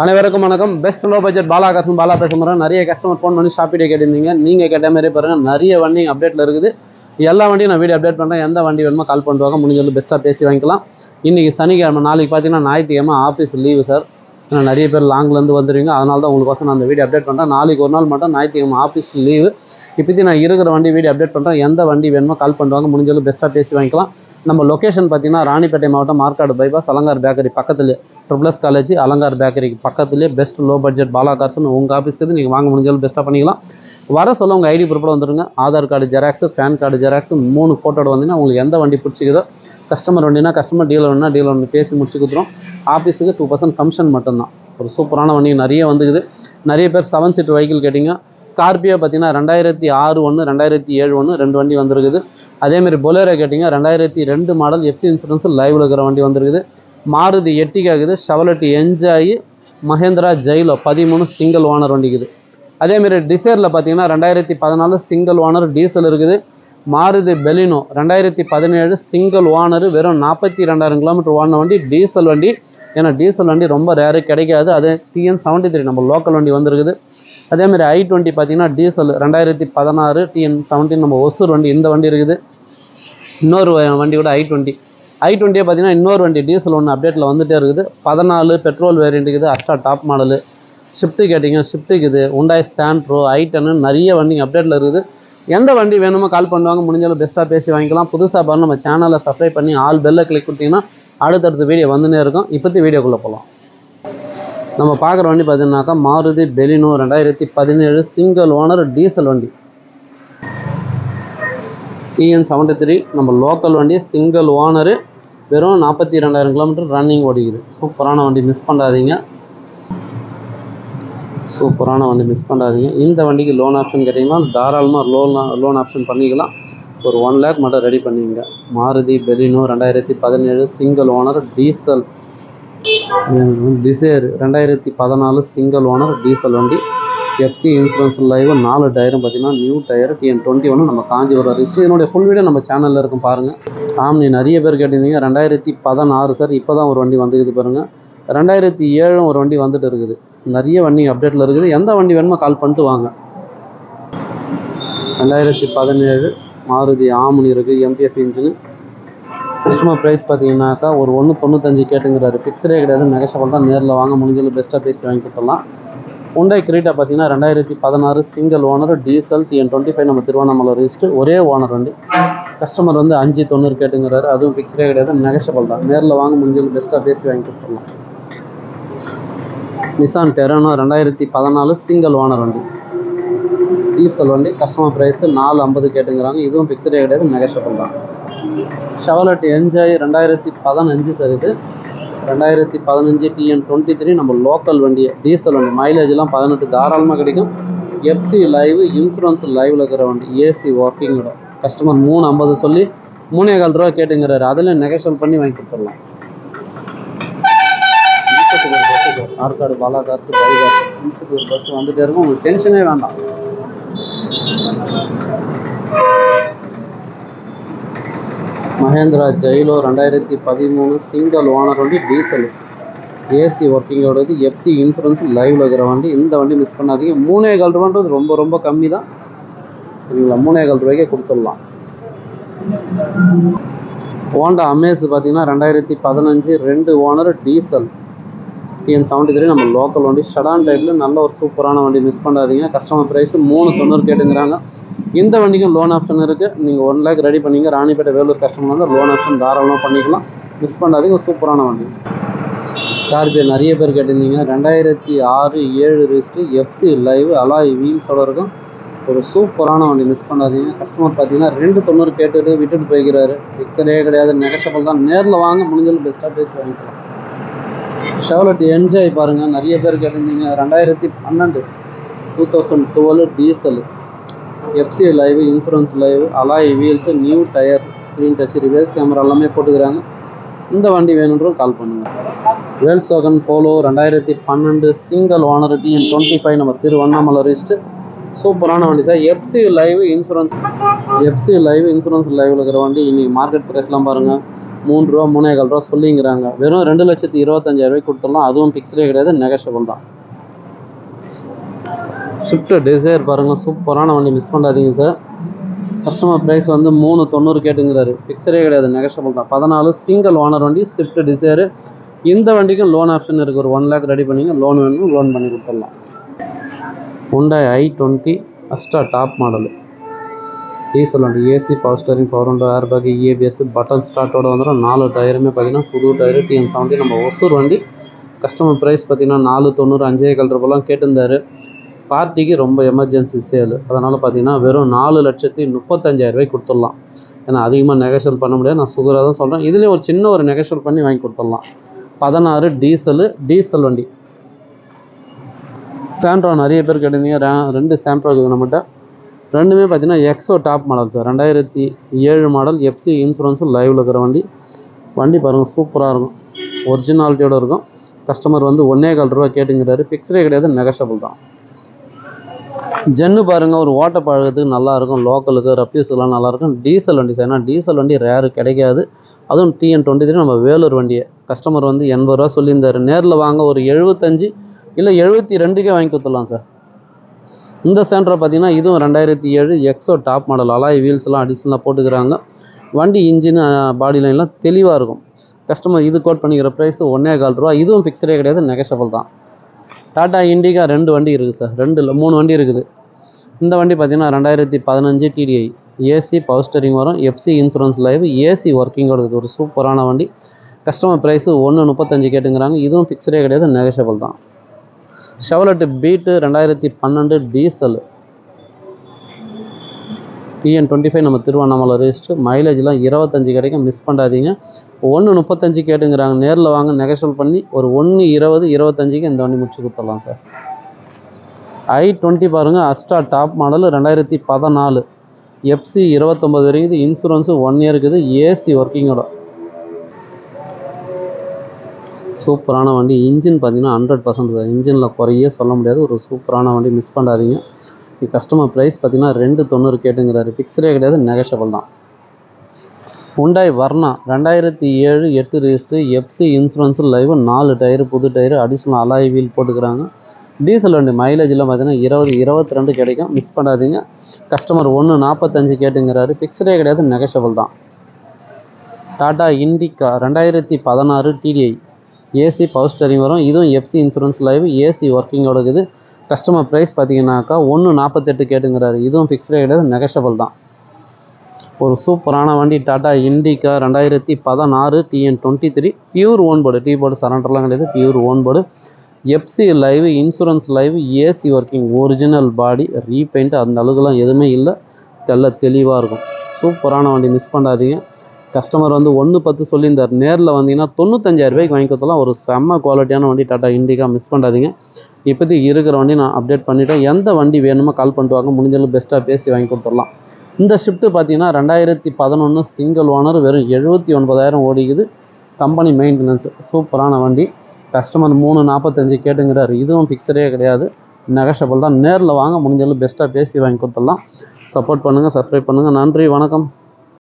அனைவருக்கும் வணக்கம். Best low budget Bala custom Bala பேசுகிறேன் நிறைய கஸ்டமர் ஃபோன் பண்ணி ஷாப்பிட்டே கேட்டிருந்தீங்க. நீங்கள் கேட்ட மாதிரி பாருங்கள் நிறைய வண்டி அப்டேட்டில் இருக்குது. எல்லா வண்டியும் நான் வீடியோ அப்டேட் பண்ணுறேன் எந்த வண்டி வேணுமோ கால் பண்ணுவாங்க முடிஞ்சளவு பெஸ்ட்டாக பேசி வாங்கிக்கலாம். இன்றைக்கி சனிக்கிழமை நாளைக்கு பார்த்தீங்கன்னா ஞாயிற்றுக்கிழமை ஆஃபீஸ் லீவு சார் ஏன்னா நிறைய பேர் லாங்லேருந்து வந்துடுவீங்க அதனால தான் உங்களுக்கு நான் அந்த வீடியோ அப்டேட் பண்ணுறேன் நாளைக்கு ஒரு நாள் மட்டும் ஞாயிற்றுக்கிழமை ஆஃபீஸ் லீவு இப்போதி நான் இருக்கிற வண்டி வீடியோ அப்டேட் பண்ணுறேன் எந்த வண்டி வேணுமோ கால் பண்ணுவாங்க முடிஞ்சளவு பெஸ்ட்டாக பேசி வாங்கிக்கலாம். நம்ம லொக்கேஷன் பார்த்தீங்கன்னா ராணிப்பேட்டை மாவட்டம் மார்க்காடு பைபாஸ் அலங்கார் பேக்கரி பக்கத்துலேயே ட்ரிபிள்எஸ் காலேஜ் அலங்கார் பேக்கரிக்கு பக்கத்துலேயே பெஸ்ட் லோ பட்ஜெட் பாலா கார்ஸ்னு உங்கள் ஆஃபீஸ்க்கு நீங்கள் வாங்க முடிஞ்சாலும் பெஸ்ட்டாக பண்ணிக்கலாம். வர சொல்ல உங்கள் ஐடி ப்ரூஃபோட வந்துருங்க. Aadhaar card xerox PAN card xerox மூணு ஃபோட்டோட வந்தீங்கன்னா உங்களுக்கு எந்த வண்டி பிடிச்சிக்குதோ கஸ்டமர் வண்டினா கஸ்டமர் டீலர் வேணுனா டீலர் வந்து பேசி முடிச்சு கொடுத்துரும். ஆஃபீஸுக்கு டூ பர்சன்ட் கமிஷன் மட்டும்தான். ஒரு சூப்பரான வண்டி நிறைய வந்துக்குது. நிறைய பேர் செவன் சீட் வெஹிக்கிள் கேட்டிங்க. ஸ்கார்பியோ பார்த்தீங்கன்னா ரெண்டாயிரத்தி ஆறு ஒன்று ரெண்டாயிரத்தி ஏழு ஒன்று ரெண்டு வண்டி வந்திருக்குது. அதேமாரி பொலேரோ கேட்டிங்க ரெண்டாயிரத்தி ரெண்டு மாடல் எஃப்சி இன்சூரன்ஸ் லைவில் இருக்கிற வண்டி வந்திருக்குது. மாருதி எட்டிக்காகுது ஷவலட்டி என்ஜாயி மஹேந்திரா ஜெயிலோ பதிமூணு சிங்கிள் ஓனர் வண்டிக்குது. அதேமாரி டிசைரில் பார்த்தீங்கன்னா ரெண்டாயிரத்தி பதினாலு சிங்கிள் ஓனர் டீசல் இருக்குது. மாருதி பெலினோ ரெண்டாயிரத்தி பதினேழு சிங்கிள் ஓனர் வெறும் நாற்பத்தி ரெண்டாயிரம் கிலோமீட்டர் ஓடின வண்டி டீசல் வண்டி. ஏன்னா டீசல் வண்டி ரொம்ப ரேரு கிடைக்காது. அதே டிஎன் செவன்ட்டி த்ரீ நம்ம லோக்கல் வண்டி வந்திருக்குது. அதேமாதிரி ஐ டுவெண்ட்டி பார்த்தீங்கன்னா டீசல் ரெண்டாயிரத்தி பதினாறு டிஎன் செவன்டீன் நம்ம ஒசூர் வண்டி இந்த வண்டி இருக்குது. இன்னொரு வண்டி கூட ஐ டுவெண்ட்டி ஐ டுவெண்ட்டியே பார்த்தீங்கன்னா இன்னொரு வண்டி டீசல் ஒன்று அப்டேட்டில் வந்துகிட்டே இருக்குது. பதினாலு பெட்ரோல் வேரியண்ட் இருக்குது. அஸ்டா டாப் மாடலு ஷிஃப்ட்டு கேட்டிங்க ஷிஃப்ட் இருக்குது. உண்டாய் ஸ்டாண்ட்ரோ ஐ டென்னு நிறைய வண்டி அப்டேட்டில் இருக்குது. எந்த வண்டி வேணுமோ கால் பண்ணுவாங்க. முடிஞ்சாலும் பெஸ்ட்டாக பேசி வாங்கிக்கலாம். புதுசாக பாருங்க நம்ம சேனலை சப்ஸ்கிரைப் பண்ணி ஆல் பெல்லை கிளிக் கொடுத்தீங்கன்னா அடுத்தடுத்த வீடியோ வந்துனே இருக்கும். இப்போத்தி வீடியோக்குள்ளே போகலாம் நம்ம பார்க்குற வண்டி பார்த்தீங்கன்னாக்கா மாருதி பெலினோ ரெண்டாயிரத்தி பதினேழு சிங்கிள் ஓனர் டீசல் வண்டி. டிஎன் செவன்ட்டி த்ரீ நம்ம லோக்கல் வண்டி சிங்கிள் ஓனரு வெறும் நாற்பத்தி ரெண்டாயிரம் கிலோமீட்டர் ரன்னிங் ஓடிக்குது. சூப்பரான வண்டி மிஸ் பண்ணாதீங்க. சூப்பரான வண்டி மிஸ் பண்ணாதீங்க. இந்த வண்டிக்கு லோன் ஆப்ஷன் கேட்டிங்கன்னா தாராளமாக லோன் லோன் ஆப்ஷன் பண்ணிக்கலாம். ஒரு ஒன் லேக் மட்டும் ரெடி பண்ணிங்க மாருதி பெலினோ ரெண்டாயிரத்தி பதினேழு சிங்கிள் ஓனர் டீசல் டிசைர் ரெண்டாயிரத்தி பதினாலு சிங்கிள் ஓனர் டீசல் வண்டி. எஃப்சி இன்சூரன்ஸ் லைவ் நாலு டயரும் பார்த்தீங்கன்னா நியூ டயர் டிஎன் டுவெண்ட்டி ஒன்று நம்ம காஞ்சிபுரம் ரிஸ்ட் இதனுடைய ஃபுல் வீடியோ நம்ம சேனலில் இருக்கும் பாருங்கள் ஆம்னி நிறைய பேர் கேட்டிருந்தீங்க. ரெண்டாயிரத்தி பதினாறு சார் இப்போ தான் ஒரு வண்டி வந்துக்குது பாருங்கள் ரெண்டாயிரத்தி ஏழும் ஒரு வண்டி வந்துட்டு இருக்குது. நிறைய வண்டி அப்டேட்டில் இருக்குது. எந்த வண்டி வேணுமோ கால் பண்ணிட்டு வாங்க. ரெண்டாயிரத்தி பதினேழு மாருதி ஆம்னி இருக்குது M P F engine customer price பார்த்தீங்கன்னாக்கா ஒரு ஒன்று தொண்ணூத்தஞ்சு கேட்டுங்கிறாரு. ஃபிக்ஸ்டே கிடையாது. நெகஷபிள் தான். நேரில் வாங்க முடிஞ்சது பெஸ்ட்டாக பேசி வாங்கி கொடுத்துடலாம். உண்டாய் கிரீட்டா பார்த்தீங்கன்னா ரெண்டாயிரத்தி பதினாறு single owner diesel TN twenty five நம்ம திருவண்ணாமலை ரிஜிஸ்ட் ஒரே ஓனர் வண்டி. கஸ்டமர் வந்து அஞ்சு தொண்ணூறு கேட்டுங்கிறாரு. அதுவும் ஃபிக்ஸ்டே கிடையாது நெகஷபிள் தான். நேரில் வாங்க முடிஞ்சது பெஸ்ட்டாக பேசி வாங்கி கொடுத்துடலாம். நிசான் டெரானோ ரெண்டாயிரத்தி பதினாலு சிங்கிள் ஓனர் வண்டி. டீசல் வண்டி கஸ்டமர் ப்ரைஸு நாலு ஐம்பது கேட்டுங்கிறாங்க. இதுவும் ஃபிக்ஸ்டே கிடையாது நெகஷபிள் தான். ஷவலட் என்ஜாய் ரெண்டாயிரத்தி பதினஞ்சு சார் இது. ரெண்டாயிரத்தி பதினஞ்சு டிஎன் டுவெண்ட்டி த்ரீ நம்ம லோக்கல் வண்டி டீசல் வண்டி மைலேஜ்லாம் பதினெட்டு தாராளமாக கிடைக்கும். எஃப்சி லைவ் இன்சூரன்ஸ் லைவில் இருக்கிற வண்டி ஏசி ஒர்க்கிங்கோட கஸ்டமர் மூணு ஐம்பது சொல்லி மூணே கால் ரூபா கேட்டுங்கிறாரு. அதில் நெகோஷியல் பண்ணி வாங்கி கொடுத்துடலாம். ஆற்காடு பாலா காசு ஒரு பஸ் வந்துட்டே இருக்கும். உங்களுக்கு டென்ஷனே வேண்டாம். மஹேந்திரா ஜெயிலோ ரெண்டாயிரத்தி பதிமூணு சிங்கிள் ஓனர் வண்டி டீசல். ஏசி ஒர்க்கிங்கோடது எஃப்சி இன்சூரன்ஸ் லைவில் இருக்கிற வண்டி. இந்த வண்டி மிஸ் பண்ணாதீங்க. மூணே கால் ரூபான்றது ரொம்ப ரொம்ப கம்மி தான் சரிங்களா? மூணே கால் ரூபாய்க்கே கொடுத்துடலாம். ஹோண்டா அமேஸ் பார்த்தீங்கன்னா ரெண்டாயிரத்தி பதினஞ்சு ரெண்டு owner diesel. T N seventy three நம்ம லோக்கல் வண்டி. ஷடான் டைட்டில் நல்ல ஒரு சூப்பரான வண்டி மிஸ் பண்ணாதீங்க. கஸ்டமர் ப்ரைஸ் மூணு தொண்ணூறு கேட்டுங்கிறாங்க. இந்த வண்டிக்கும் லோன் ஆப்ஷன் இருக்குது நீங்கள் ஒன் லேக் ரெடி பண்ணீங்க. ராணிப்பேட்டை வேலூர் கஸ்டமர் வந்து லோன் ஆப்ஷன் தாராளமாக பண்ணிக்கலாம். மிஸ் பண்ணாதீங்க. சூப்பரான வண்டி. ஸ்கார்பியோ நிறைய பேர் கேட்டிருந்தீங்க. ரெண்டாயிரத்தி ஆறு ஏழு ரிஸ்ட்டு எஃப்சி லைவ் அலாய் வீல்ஸோட இருக்கும். ஒரு சூப்பரான வண்டி. மிஸ் பண்ணாதீங்க. கஸ்டமர் பார்த்தீங்கன்னா ரெண்டு தொண்ணூறு கேட்டுட்டு விட்டுட்டு போய்க்கிறாரு. ஃபிக்ஸடே கிடையாது. நெகஷபிள் தான். நேரில் வாங்க. முடிஞ்சது பெஸ்ட்டாக பேசி வாங்கிக்கலாம். ஷெவலட் என்ஜாய் பாருங்கள் நிறைய பேர் கேட்டிருந்தீங்க. ரெண்டாயிரத்தி பன்னெண்டு two thousand twelve diesel FC live insurance live alloy wheels new tyre screen touch reverse camera எல்லாமே போட்டுக்கிறாங்க. இந்த வண்டி வேணுன்றும் கால் பண்ணுங்கள் வேல்ஸ் வாகன் போலோ ரெண்டாயிரத்தி பன்னெண்டு single owner TN twenty five நம்ம திருவண்ணாமலை ரிஸ்ட்டு சூப்பரான வண்டி sir FC live insurance FC live insurance லைவில் இருக்கிற வண்டி இன்னைக்கு மார்க்கெட் ப்ரைஸ்லாம் பாருங்கள் மூணு ரூபா மூணே கால் ரூபா சொல்லிங்கிறாங்க. வெறும் ரெண்டு லட்சத்தி இருபத்தஞ்சாயிரம் ரூபாய்க்கு கொடுத்துடலாம். அதுவும் ஃபிக்ஸ்டே கிடையாது. நெகஷபிள் தான். ஸ்விஃப்ட் டிசைர் பாருங்கள் சூப்பரான வண்டி மிஸ் பண்ணாதீங்க சார் கஸ்டமர் ப்ரைஸ் வந்து மூணு தொண்ணூறு கேட்டுங்கிறாரு. ஃபிக்ஸரே கிடையாது நெகஷபிள் தான். பதினாலு சிங்கிள் ஓனர் வண்டி ஸ்விஃப்ட் டிசைரு இந்த வண்டிக்கும் லோன் ஆப்ஷன் இருக்குது ஒரு ஒன் லேக் ரெடி பண்ணிங்க லோன் வேணும் லோன் பண்ணி கொடுத்துடலாம். Hyundai i twenty Asta top model diesel வண்டி AC power steering power window air bag EABS button ஸ்டார்ட்டோட வந்துடும் நாலு டயருமே பார்த்தீங்கன்னா புது டயரு டிஎன் செவன்ட்டி நம்ம ஒசூர் வண்டி கஸ்டமர் ப்ரைஸ் பார்த்தீங்கன்னா நாலு தொண்ணூறு அஞ்சே கல் ரூபாய்லாம் கேட்டிருந்தாரு. பார்ட்டிக்கு ரொம்ப எமர்ஜென்சி சேல் அதனால் பார்த்தீங்கன்னா வெறும் நாலு லட்சத்தி முப்பத்தஞ்சாயிரம் ரூபாய் கொடுத்துடலாம். ஏன்னா அதிகமாக நெகோஷியல் பண்ண முடியாது. நான் சுகராக தான் சொல்கிறேன் இதுலேயே ஒரு சின்ன ஒரு நெகோஷியல் பண்ணி வாங்கி கொடுத்துடலாம். பதினாறு டீசலு டீசல் வண்டி. சாண்ட்ரா நிறைய பேர் கேட்டிருந்தீங்க. ரே- ரெண்டு சாண்ட்ரா இருக்குது நம்மகிட்ட. ரெண்டுமே பார்த்தீங்கன்னா எக்ஸோ டாப் மாடல் சார் ரெண்டாயிரத்தி ஏழு மாடல் எஃப்சி இன்சூரன்ஸும் லைவில் இருக்கிற வண்டி. வண்டி பாருங்கள் சூப்பராக இருக்கும். ஒரிஜினாலிட்டியோடு இருக்கும். கஸ்டமர் வந்து ஒன்றே கால் ரூபா கேட்டுங்கிறாரு. ஃபிக்ஸ்டே கிடையாது நெகஷபிள் தான். ஜென்னு பாருங்க ஒரு ஓட்ட பழகிறதுக்கு நல்லா இருக்கும் லோக்கலுக்கு ரப்யூஸ்லாம் நல்லா இருக்கும் டீசல் வண்டி சார் ஏன்னா டீசல் வண்டி ரேரு கிடைக்காது. அதுவும் டிஎன் டுவெண்ட்டி த்ரீ நம்ம வேலூர் வண்டியை. கஸ்டமர் வந்து எண்பது ரூபா சொல்லியிருந்தார். நேரில் வாங்க ஒரு எழுபத்தஞ்சு இல்லை எழுபத்தி ரெண்டுக்கே வாங்கி கொடுத்துடலாம் சார் இந்த சென்டரை பார்த்தீங்கன்னா இதுவும் ரெண்டாயிரத்தி ஏழு எக்ஸோ டாப் மாடல் அலாய் வீல்ஸ்லாம் அடிஷ்னலாக போட்டுக்கிறாங்க. வண்டி இன்ஜின் பாடி லைன்லாம் தெளிவாக இருக்கும். கஸ்டமர் இது கோட் பண்ணிக்கிற ப்ரைஸ் ஒன்றே கால் ரூபா. இதுவும் ஃபிக்ஸ்டே கிடையாது நெகஷபிள் தான். டாடா இண்டிகா ரெண்டு வண்டி இருக்குது சார். ரெண்டு இல்லை மூணு வண்டி இருக்குது. இந்த வண்டி பார்த்தீங்கன்னா ரெண்டாயிரத்தி பதினஞ்சு D D I AC power steering வரும். எஃப்சி இன்சூரன்ஸ் லைவ் ஏசி ஒர்க்கிங்கோட இருக்குது. ஒரு சூப்பரான வண்டி. கஸ்டமர் ப்ரைஸு ஒன்று முப்பத்தஞ்சு கேட்டுங்கிறாங்க. இதுவும் ஃபிக்ஸ்டே கிடையாது. நெகஷபிள் தான். ஷெவலட்டு பீட்டு ரெண்டாயிரத்தி பன்னெண்டு டீசல் டிஎன் டுவெண்ட்டி ஃபைவ் நம்ம திருவண்ணாமலை ரெஜிஸ்டர் மைலேஜ்லாம் இருபத்தஞ்சு கிடைக்கும். மிஸ் பண்ணாதீங்க. ஒன்று முப்பத்தஞ்சு கேட்டுங்கிறாங்க. நேரில் வாங்க நெகஷியல் பண்ணி ஒரு ஒன்று இருபது இருபத்தஞ்சிக்கு இந்த வண்டி முடிச்சு கொடுத்துடலாம் சார். ஐ டுவெண்ட்டி பாருங்கள் அஸ்டா டாப் மாடல் ரெண்டாயிரத்தி பதினாலு. எஃப்சி இருபத்தொம்பது இருக்குது. இன்சூரன்ஸு ஒன் இயர் இருக்குது. ஏசி ஒர்க்கிங்கோட சூப்பரான வண்டி. இன்ஜின் பார்த்தீங்கன்னா ஹண்ட்ரட் பர்சன்ட் இன்ஜினில் குறையே சொல்ல முடியாது. ஒரு சூப்பரான வண்டி. மிஸ் பண்ணாதீங்க. கஸ்டமர் ப்ரைஸ் பார்த்தீங்கன்னா ரெண்டு தொண்ணூறு கேட்டுங்கிறாரு. பிக்சரே கிடையாது நெகஷபிள் தான். உண்டாய் வர்ணா ரெண்டாயிரத்தி ஏழு எட்டு ரெஜிஸ்டர் எஃப்சி இன்சூரன்ஸு லைவ் நாலு டயரு புது டயரு அடிஷ்னல் அலாய் வீல் போட்டுக்கிறாங்க. டீசல் வண்டி மைலேஜ்லாம் பார்த்தீங்கன்னா இருபது இருபத்தி ரெண்டு கிடைக்கும். மிஸ் பண்ணாதீங்க. கஸ்டமர் ஒன்று நாற்பத்தஞ்சு கேட்டுங்கிறாரு. பிக்சரே கிடையாது நெகஷபிள் தான். டாடா இண்டிகா ரெண்டாயிரத்தி பதினாறு டிடிஐ ஏசி பவர் ஸ்டரிங் வரும். இதுவும் எஃப்சி இன்சூரன்ஸ் லைவ் ஏசி ஒர்க்கிங்கோட இருக்குது. கஸ்டமர் ப்ரைஸ் பார்த்தீங்கன்னாக்கா ஒன்று நாற்பத்தெட்டு கேட்டுங்கிறாரு. இதுவும் ஃபிக்ஸ்டே கிடையாது நெகஷபிள் தான். ஒரு சூப்பரான வண்டி டாடா இண்டிகா ரெண்டாயிரத்தி பதினாறு TN twenty three pure own board T board சரண்டர்லாம் கிடையாது. Pure own board FC live insurance live AC working original body repaint அந்த அளவுக்குலாம் எதுவுமே இல்லை. தெல்ல தெளிவாக இருக்கும். சூப்பரான வண்டி மிஸ் பண்ணாதீங்க. கஸ்டமர் வந்து ஒன்று பத்து சொல்லியிருந்தார். நேரில் வந்தீங்கன்னா தொண்ணூத்தஞ்சாயிரம் ரூபாய்க்கு வாங்கி ஒரு செம்ம குவாலிட்டியான வண்டி டாட்டா இண்டிகா மிஸ் பண்ணாதீங்க. இப்போதைக்கு இருக்கிற வண்டி நான் அப்டேட் பண்ணிவிட்டேன் எந்த வண்டி வேணுமோ கால் பண்ணிட்டு வாங்க. முடிஞ்சளவு பெஸ்ட்டாக பேசி வாங்கி கொடுத்துடலாம். இந்த ஷிஃப்ட்டு பார்த்தீங்கன்னா ரெண்டாயிரத்தி பதினொன்று சிங்கிள் ஓனர் வெறும் எழுபத்தி ஒன்பதாயிரம் ஓடிக்குது. கம்பெனி மெயின்டெனன்ஸ் சூப்பரான வண்டி. கஸ்டமர் மூணு நாற்பத்தஞ்சு கேட்டுங்கிறாரு. இதுவும் ஃபிக்ஸடே கிடையாது. நெகஷபிள் தான். நேரில் வாங்க. முடிஞ்சளவு பெஸ்ட்டாக பேசி வாங்கி கொடுத்துடலாம். சப்போர்ட் பண்ணுங்கள் சப்ஸ்கிரைப் பண்ணுங்கள் நன்றி வணக்கம்.